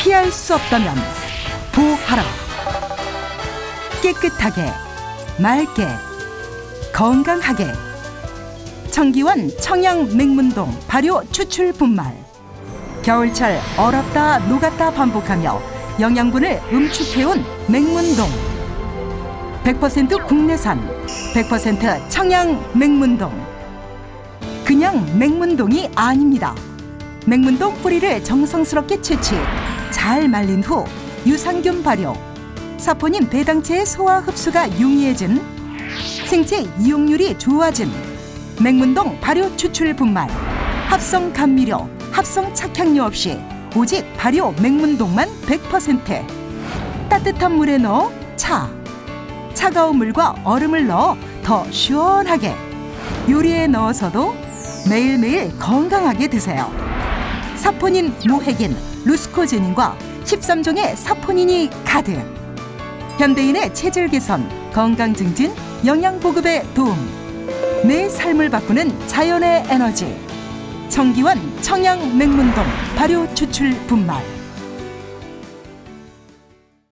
피할 수 없다면 부하라. 깨끗하게, 맑게, 건강하게. 청기원 청양 맹문동 발효 추출 분말. 겨울철 얼었다 녹았다 반복하며 영양분을 음축해온 맹문동. 100% 국내산, 100% 청양 맹문동. 그냥 맹문동이 아닙니다. 맹문동 뿌리를 정성스럽게 채취, 잘 말린 후 유산균 발효, 사포닌 배당체의 소화 흡수가 용이해진, 생체 이용률이 좋아진. 맹문동 발효 추출 분말, 합성 감미료, 합성 착향료 없이 오직 발효 맹문동만 100%. 따뜻한 물에 넣어 차, 차가운 물과 얼음을 넣어 더 시원하게. 요리에 넣어서도 매일매일 건강하게 드세요. 사포닌 무핵인 루스코제닌과 13종의 사포닌이 가득. 현대인의 체질 개선, 건강 증진, 영양 보급에 도움. 내 삶을 바꾸는 자연의 에너지. 청기원 청양 맹문동 발효 추출 분말.